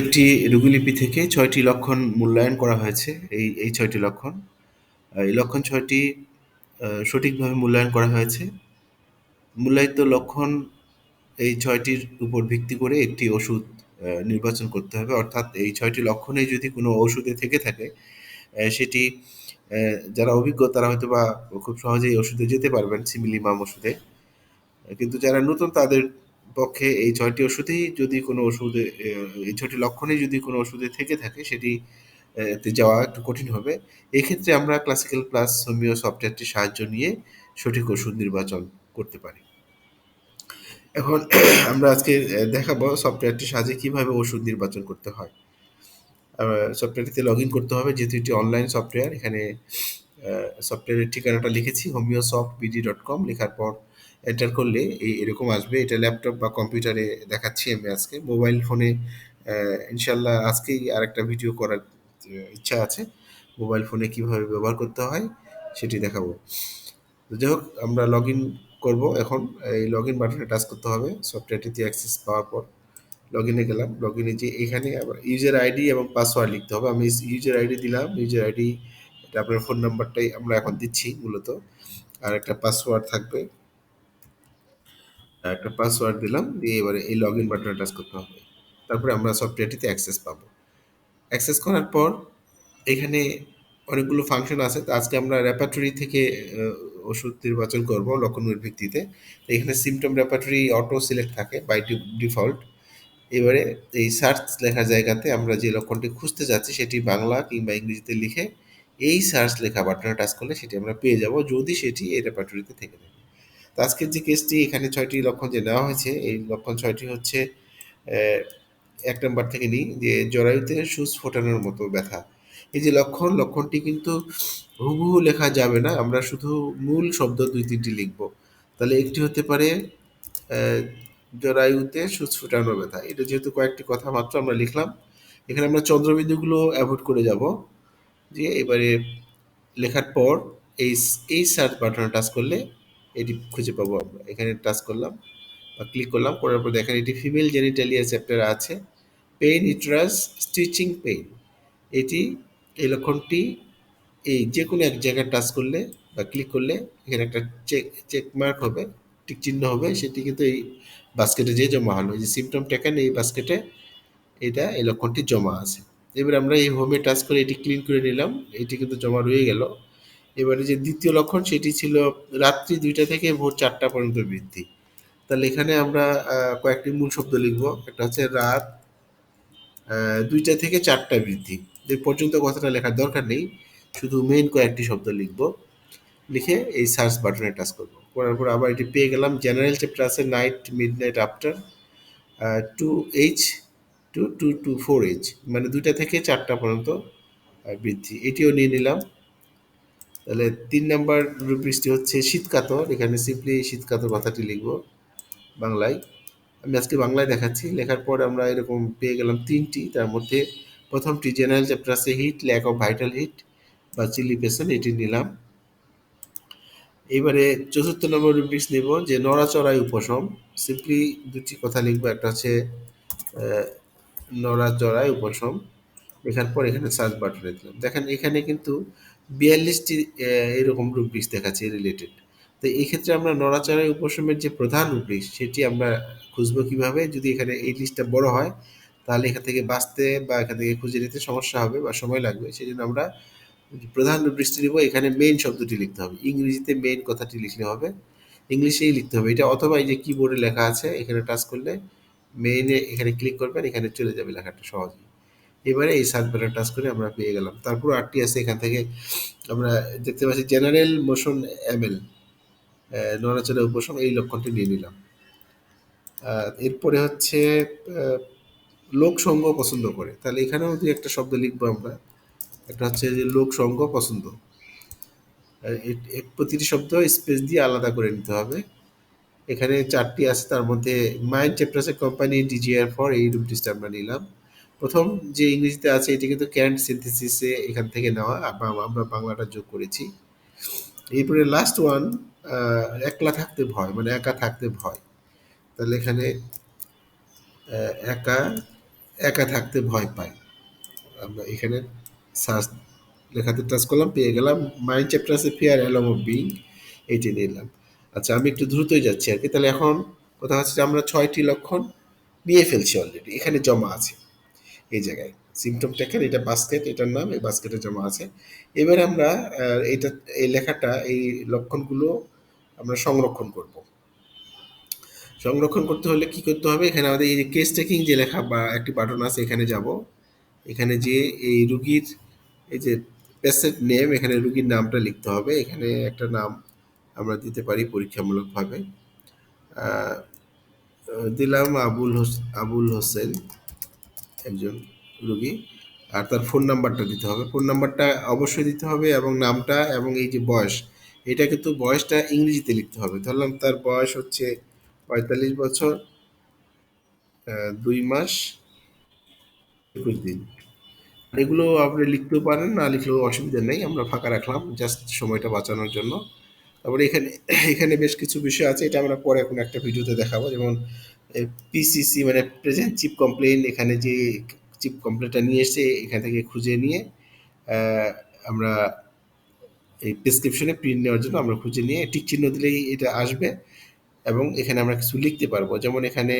একটি রোগীলিপি থেকে ছয়টি লক্ষণ মূল্যায়ন করা হয়েছে। এই এই ছয়টি লক্ষণ। এই লক্ষণ ছয়টি সঠিকভাবে মূল্যায়ন করা হয়েছে। মূল্যায়িত লক্ষণ এই ছয়টির উপর ভিত্তি করে একটি ওষুধ নির্বাচন করতে হবে। অর্থাৎ এই ছয়টি লক্ষণে যদি কোনো ওষুধে থেকে থাকে সেটি যারা অভিজ্ঞ তারা হয়তো বা খুব সহজেই ওষুধে যেতে পারবেন, সিমিলিমাম ওষুধে। কিন্তু যারা নতুন তাদের পক্ষে এই ছয়টি ওষুধেই যদি কোনো ওষুধে এই ছয়টি লক্ষণে যদি কোনো ওষুধে থেকে থাকে, সেটি যাওয়া একটু কঠিন হবে। এক্ষেত্রে আমরা ক্লাসিক্যাল প্লাস হোমিও সফটওয়্যারটির সাহায্য নিয়ে সঠিক ওষুধ নির্বাচন করতে পারি। এখন আমরা আজকে দেখাবো সফটওয়্যারটির সাহায্যে কীভাবে ওষুধ নির্বাচন করতে হয়। সফটওয়্যারটিতে লগ ইন করতে হবে, যেহেতু এটি অনলাইন সফটওয়্যার এখানে সফটওয়্যারের ঠিকানাটা লিখেছি homeo soft BD dot com লেখার পর এন্টার করলে এই এরকম আসবে। এটা ল্যাপটপ বা কম্পিউটারে দেখাচ্ছি আমি আজকে। মোবাইল ফোনে ইনশাল্লাহ আজকেই আরেকটা ভিডিও করার ইচ্ছা আছে। মোবাইল ফোনে কীভাবে ব্যবহার করতে হয় সেটি দেখাবো। যাই হোক, আমরা লগ ইন করব এখন। এই লগ ইন বাটনে টাচ করতে হবে। সফটওয়্যারটিতে অ্যাক্সেস পাওয়ার পর লগ ইনে গেলাম। লগ ইনে যে এখানে আবার ইউজার আইডি এবং পাসওয়ার্ড লিখতে হবে। আমি ইউজার আইডি দিলাম। ইউজার আইডি এটা আপনার ফোন নাম্বারটাই আমরা এখন দিচ্ছি মূলত। আর একটা পাসওয়ার্ড থাকবে। একটা পাসওয়ার্ড দিলাম, দিয়ে এবারে এই লগ ইন বাটনে টাচ করতে হবে। তারপরে আমরা সফটওয়্যারটিতে অ্যাক্সেস পাবো। অ্যাক্সেস করার পর এখানে অনেকগুলো ফাংশন আছে। তো আজকে আমরা র্যাপাটরি থেকে ওষুধ নির্বাচন করব লক্ষণের ভিত্তিতে। তো এখানে সিমটম র্যাপাটরি অটো সিলেক্ট থাকে বাই ডিফল্ট এবারে এই সার্চ লেখার জায়গাতে আমরা যে লক্ষণটি খুঁজতে যাচ্ছি, সেটি বাংলা কিংবা ইংরেজিতে লিখে এই সার্চ লেখা বাটনে টাচ করলে সেটি আমরা পেয়ে যাব। যদি সেটি এই রেপার্টরিতে থেকে থাকে তো আজকের যে কেসটি এখানে ছয়টি লক্ষণ যে নেওয়া হয়েছে, এই লক্ষণ ছয়টি হচ্ছে এক নম্বর থেকে নিই, যে জরায়ুতে সুচ ফোটানোর মতো ব্যথা। এই যে লক্ষণ, লক্ষণটি কিন্তু হুবহু লেখা যাবে না, আমরা শুধু মূল শব্দ দুই তিনটি লিখব। তাহলে একটি হতে পারে জরায়ুতে সুচ ফুটানো ব্যথা। এটা যেহেতু কয়েকটি কথা মাত্র আমরা লিখলাম, এখানে আমরা চন্দ্রবিন্দুগুলো অ্যাভয়েড করে যাব, যে এবারে লেখার পর এই এই সার্চ বাটনে টাচ করলে এটি খুঁজে পাবো আমরা। এখানে টাচ করলাম বা ক্লিক করলাম, করার পর দেখেন এটি ফিমেল জেনিটালিয়া চ্যাপ্টার আছে। পেইন ইট্রাস স্টিচিং পেইন এটি এই লক্ষণটি এই যে কোনো এক জায়গায় টাচ করলে বা ক্লিক করলে এখানে একটা চেক চেক মার্ক হবে টিক চিহ্ন হবে। সেটি কিন্তু এই বাস্কেটে যে জমা হলো যে সিমটম টেকেন এই বাস্কেটে এটা এই লক্ষণটি জমা আছে। এবার আমরা এই হোমে টাচ করে এটি ক্লিন করে নিলাম। এটি কিন্তু জমা রয়ে গেল। এবারে যে দ্বিতীয় লক্ষণ সেটি ছিল রাত্রি দুইটা থেকে ভোর চারটা পর্যন্ত বৃদ্ধি। তাহলে এখানে আমরা কয়েকটি মূল শব্দ লিখব। একটা হচ্ছে রাত দুইটা থেকে চারটা বৃদ্ধি। এর পর্যন্ত কথাটা লেখার দরকার নেই, শুধু মেইন কয়েকটি শব্দ লিখব। লিখে এই সার্চ বাটনে টাচ করব। করার পর আবার এটি পেয়ে গেলাম জেনারেল চ্যাপ্টার আছে night midnight after two H two two two four H মানে দুইটা থেকে চারটা পর্যন্ত বৃদ্ধি। এটিও নিয়ে নিলাম। তাহলে তিন নাম্বার রূপৃষ্টি হচ্ছে শীতকাতর। এখানে সিম্পলি শীতকাতর কথাটি লিখব বাংলায়। আমি আজকে বাংলায় দেখাচ্ছি। লেখার পর আমরা এরকম পেয়ে গেলাম তিনটি। তার মধ্যে প্রথমটি জেনারেল চ্যাপ্টার আছে heat lack of vital heat বা চিলি পেশন এটি নিলাম। এবারে চতুর্থ নম্বর রুব্রিক্স নেব, যে নড়াচড়ায় উপশম। সিম্পলি দুটি কথা লিখব, একটা হচ্ছে নড়াচড়ায় উপশম। লেখার পর এখানে সার্চ বাটনে দিলাম। দেখেন এখানে কিন্তু বিয়াল্লিশটি এরকম রুব্রিক্স দেখাচ্ছে রিলেটেড তো এই ক্ষেত্রে আমরা নড়াচড়ায় উপশমের যে প্রধান রুব্রিক্স সেটি আমরা খুঁজবো কীভাবে? যদি এখানে এই লিস্টটা বড় হয়, তাহলে এখান থেকে বাঁচতে বা এখান থেকে খুঁজে নিতে সমস্যা হবে বা সময় লাগবে। সেই জন্য আমরা প্রধান বৃষ্টি নিব, এখানে মেইন শব্দটি লিখতে হবে। ইংরেজিতে মেইন কথাটি লিখলে হবে। ইংলিশেই লিখতে হবে। এটা অথবা এই যে কিবোর্ডে লেখা আছে, এখানে টাচ করলে মেইনে এখানে ক্লিক করবেন, এখানে চলে যাবে লেখাটা সহজেই। এবারে এই বাটন টাচ করে আমরা পেয়ে গেলাম। তারপর আটটি আছে এখান থেকে। আমরা দেখতে পাচ্ছি জেনারেল মোশন এমএল নড়াচড়া উপশম এই লক্ষণটি নিয়ে নিলাম। এরপরে হচ্ছে লোক সঙ্গ পছন্দ করে। তাহলে এখানেও দুই একটা শব্দ লিখব আমরা। একটা হচ্ছে যে লোক সঙ্গ পছন্দ। প্রতিটি শব্দ স্পেস দিয়ে আলাদা করে নিতে হবে। এখানে চারটি আছে, তার মধ্যে মাইন্ড চ্যাপ্টার আছে কোম্পানি ডিজিআর ফর এই রুপটিসটা আমরা নিলাম। প্রথম যে ইংরেজিতে আছে, এটি কিন্তু ক্যান্ট সিনথেসিসে এখান থেকে নেওয়া আমরা বাংলাটা যোগ করেছি। এরপরে লাস্ট ওয়ান একলা থাকতে ভয় মানে একা থাকতে ভয়। তাহলে এখানে একা একা থাকতে ভয় পাই। আমরা এখানে সার্চ লেখাতে টাচ করলাম, পেয়ে গেলাম মাইন্ড চ্যাপ্টার আছে ফিয়ার অ্যালম অফ বিং এইটি নিলাম। আচ্ছা আমি একটু দ্রুতই যাচ্ছি আর কি। তাহলে এখন কথা হচ্ছে যে আমরা ছয়টি লক্ষণ নিয়ে ফেলছি অলরেডি এখানে জমা আছে। এই জায়গায়। সিমটম টেকেন এটা বাস্কেট এটার নাম, এই বাস্কেটে জমা আছে। এবারে আমরা এটা, এই লেখাটা, এই লক্ষণগুলো আমরা সংরক্ষণ করব। সংরক্ষণ করতে হলে কি করতে হবে? এখানে আমাদের এই যে কেস টেকিং যে লেখা বা একটি বাটন আছে, এখানে যাব। এখানে যে এই রুগীর, এই যে পেশেন্ট নেম এখানে রুগীর নামটা লিখতে হবে। এখানে একটা নাম আমরা দিতে পারি পরীক্ষামূলকভাবে। দিলাম আবুল হোস, আবুল হোসেন। একজন রুগী, আর তার ফোন নাম্বারটা দিতে হবে। ফোন নাম্বারটা অবশ্যই দিতে হবে এবং নামটা এবং এই যে বয়স, এটা কিন্তু বয়সটা ইংরেজিতে লিখতে হবে। ধরলাম তার বয়স হচ্ছে পঁয়তাল্লিশ বছর দুই মাস, একুশ দিন। এগুলো আপনি লিখতেও পারেন, না লিখলেও অসুবিধা নেই, আমরা ফাঁকা রাখলাম জাস্ট সময়টা বাঁচানোর জন্য। তারপরে এখানে এখানে বেশ কিছু বিষয় আছে, এটা আমরা পরে এখন একটা ভিডিওতে দেখাবো। যেমন পিসিসি মানে প্রেজেন্ট চিপ কমপ্লেন এখানে যে চিপ কমপ্লেনটা নিয়ে এসে এখান থেকে খুঁজে নিয়ে আমরা এই প্রেসক্রিপশনে প্রিন্ট নেওয়ার জন্য আমরা খুঁজে নিয়ে টিক চিহ্ন দিলেই এটা আসবে এবং এখানে আমরা কিছু লিখতে পারব। যেমন এখানে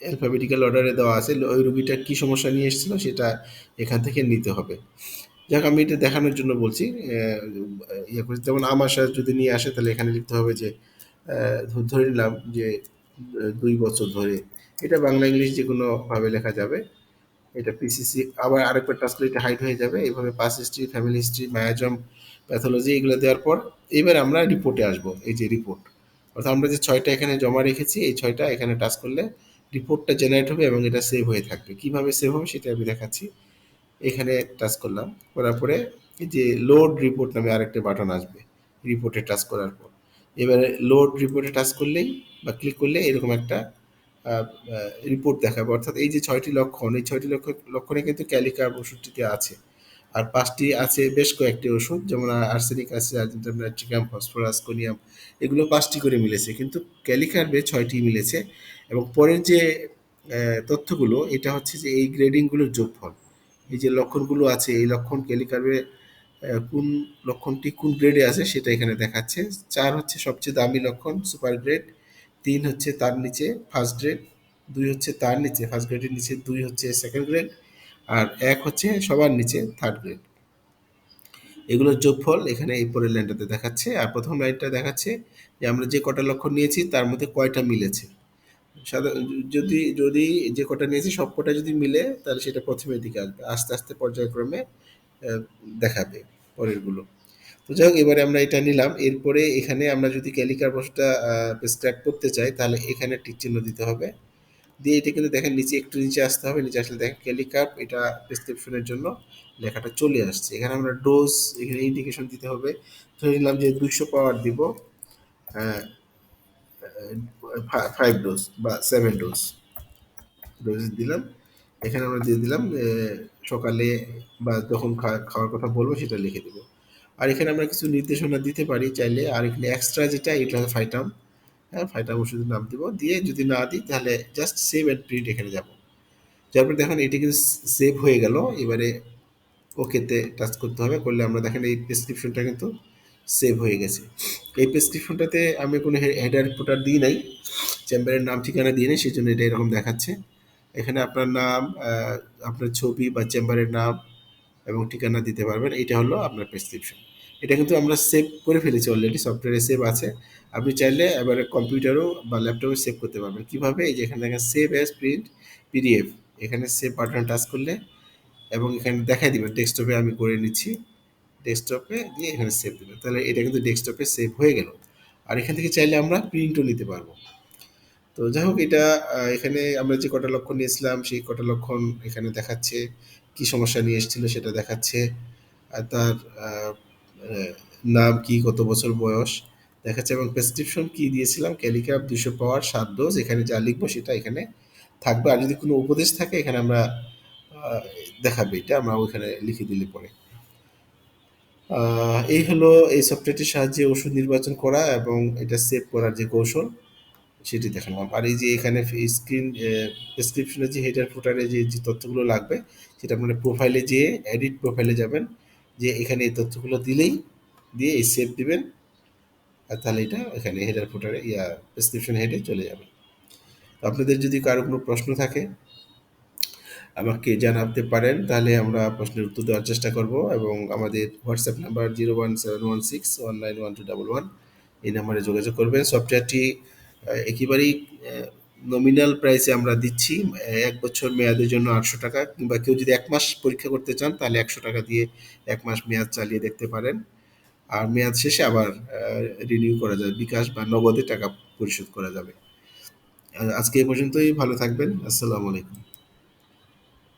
অ্যালফাবেটিক্যাল অর্ডারে দেওয়া আছে ওই রুগীটা কী সমস্যা নিয়ে এসেছিল সেটা এখান থেকে নিতে হবে। যাক, আমি এটা দেখানোর জন্য বলছি ইয়ে করছি। যেমন আমাশা যদি নিয়ে আসে, তাহলে এখানে লিখতে হবে যে ধরে নিলাম যে দুই বছর ধরে। এটা বাংলা ইংলিশ যে কোনোভাবে লেখা যাবে। এটা পিসিসি আবার করলে এটা হাইড হয়ে যাবে। এইভাবে past history family history miasm pathology এগুলো দেওয়ার পর এবার আমরা রিপোর্টে আসব, এই যে রিপোর্ট অর্থাৎ আমরা যে ছয়টা এখানে জমা রেখেছি, এই ছয়টা এখানে টাচ করলে রিপোর্টটা জেনারেট হবে এবং এটা সেভ হয়ে থাকবে। কীভাবে সেভ হবে সেটা আমি দেখাচ্ছি। এখানে টাচ করলাম। করার পরে এই যে লোড রিপোর্ট নামে আরেকটা বাটন আসবে রিপোর্টে টাচ করার পর। এবারে লোড রিপোর্টে টাচ করলেই বা ক্লিক করলে এরকম একটা রিপোর্ট দেখাবে। অর্থাৎ এই যে ছয়টি লক্ষণ, এই ছয়টি লক্ষ, লক্ষণে কিন্তু ক্যালিকার ওষুধটিতে আছে। আর পাঁচটি আছে বেশ কয়েকটি ওষুধ, যেমন আর্সেনিক আছে আর্জেন্টাম ফসফরাস কোনিয়াম এগুলো পাঁচটি করে মিলেছে। কিন্তু ক্যালিকার্বে ছয়টি মিলেছে এবং পরের যে তথ্যগুলো, এটা হচ্ছে যে এই গ্রেডিংগুলোর যোগফল। এই যে লক্ষণগুলো আছে, এই লক্ষণ ক্যালিকার্বে কোন লক্ষণটি কোন গ্রেডে আছে সেটা এখানে দেখাচ্ছে। চার হচ্ছে সবচেয়ে দামি লক্ষণ সুপার গ্রেড তিন হচ্ছে তার নিচে ফার্স্ট গ্রেড দুই হচ্ছে তার নিচে ফার্স্ট গ্রেডের নিচে, দুই হচ্ছে সেকেন্ড গ্রেড আর এক হচ্ছে সবার নিচে থার্ড গ্রেড এগুলোর যোগফল এখানে এই পরের লাইনটাতে দেখাচ্ছে। আর প্রথম লাইনটা দেখাচ্ছে যে আমরা যে কটা লক্ষণ নিয়েছি তার মধ্যে কয়টা মিলেছে। সাধারণ যদি যদি যে কটা নিয়েছি সব কটা যদি মিলে তাহলে সেটা প্রথমের দিকে আসবে। আস্তে আস্তে পর্যায়ক্রমে দেখাবে পরেরগুলো। তো যাই হোক, এবারে আমরা এটা নিলাম। এরপরে এখানে আমরা যদি ক্যালিকার বসটা প্রেসক্রাইব করতে চাই, তাহলে এখানে টিক চিহ্ন দিতে হবে। দিয়ে এটা কিন্তু দেখেন নিচে একটু নিচে আসতে হবে, নিচে আসলে দেখেন ক্যালিকাপ এটা প্রেসক্রিপশনের জন্য লেখাটা চলে আসছে। এখানে আমরা ডোজ এখানে ইন্ডিকেশন দিতে হবে। ধরে নিলাম যে দুশো পাওয়ার দিব ফাইভ ডোজ বা সেভেন ডোজ ডোজ দিলাম। এখানে আমরা দিয়ে দিলাম সকালে বা যখন খাওয়ার কথা বলব সেটা লিখে দেবো। আর এখানে আমরা কিছু নির্দেশনা দিতে পারি চাইলে, আর এখানে এক্সট্রা যেটা, এটা ফাইটাম হ্যাঁ ফাইটাম ওষুধের নাম দিব। দিয়ে যদি না দিই, তাহলে জাস্ট সেভ অ্যান্ড প্রিন্ট এখানে যাব। তারপর দেখেন, এটি কিন্তু সেভ হয়ে গেল। এবারে ওকেতে টাচ করতে হবে। করলে আমরা দেখেন, এই প্রেসক্রিপশনটা কিন্তু সেভ হয়ে গেছে। এই প্রেসক্রিপশনটাতে আমি কোনো হেডার রিপোর্টার দিই নাই। চেম্বারের নাম ঠিকানা দিয়ে নেই, সেই জন্য এটা এরকম দেখাচ্ছে। এখানে আপনার নাম আপনার ছবি বা চেম্বারের নাম এবং ঠিকানা দিতে পারবেন। এটা হলো আপনার প্রেসক্রিপশন এটা কিন্তু আমরা সেভ করে ফেলেছি অলরেডি সফটওয়্যারে সেভ আছে। আপনি চাইলে এবারে কম্পিউটারও বা ল্যাপটপে সেভ করতে পারবেন। কীভাবে? এই যে এখানে দেখেন সেভ অ্যাজ প্রিন্ট পিডিএফ এখানে সেভ বাটন টাচ করলে এবং এখানে দেখাই দিবেন ডেস্কটপে আমি করে নিচ্ছি। ডেস্কটপে দিয়ে এখানে সেভ দেবেন। তাহলে এটা কিন্তু ডেস্কটপে সেভ হয়ে গেল। আর এখান থেকে চাইলে আমরা প্রিন্টও নিতে পারব। তো যাই হোক, এটা এখানে আমরা যে কটা লক্ষণ নিয়েছিলাম, সেই কটা লক্ষণ এখানে দেখাচ্ছে। কি সমস্যা নিয়ে এসেছিল সেটা দেখাচ্ছে। আর তার নাম কি, কত বছর বয়স, দেখাচ্ছে। এবং প্রেসক্রিপশন কি দিয়েছিলাম? ক্যালিক্যাপ দুশো পাওয়ার সাত ডোজ এখানে যা লিখব সেটা এখানে থাকবে। আর যদি কোনো উপদেশ থাকে, এখানে আমরা দেখাবে এটা, আমরা ওইখানে লিখে দিলে পরে। এই হলো এই সফটওয়্যারটির সাহায্যে ওষুধ নির্বাচন করা এবং এটা সেভ করার যে কৌশল। সেটি দেখালাম। আর এই যে এখানে স্ক্রিন ডেসক্রিপশনে যে হেডার ফুটারে যে যে তথ্যগুলো লাগবে, সেটা আপনারা প্রোফাইলে যেয়ে এডিট প্রোফাইলে যাবেন। যে এখানে এই তথ্যগুলো দিলেই, দিয়ে এই সেভ দিবেন। আর তাহলে এটা এখানে হেডার ফুটারে ইয়া ডেসক্রিপশন হেডে চলে যাবে। আপনাদের যদি কারও কোনো প্রশ্ন থাকে, আমাকে জানাতে পারেন, তাহলে আমরা প্রশ্নের উত্তর দেওয়ার চেষ্টা করব। এবং আমাদের WhatsApp number zero one seven one six one nine one two double one এই নাম্বারে যোগাযোগ করবেন। সফটওয়্যারটি একেবারেই নমিনাল প্রাইসে আমরা দিচ্ছি এক বছর মেয়াদের জন্য আটশো টাকা কিংবা কেউ যদি এক মাস পরীক্ষা করতে চান, তাহলে একশো টাকা দিয়ে এক মাস মেয়াদ চালিয়ে দেখতে পারেন। আর মেয়াদ শেষে আবার রিনিউ করা যাবে, বিকাশ বা নগদে টাকা পরিশোধ করা যাবে। আজকে এই পর্যন্তই, ভালো থাকবেন, আসসালামু আলাইকুম।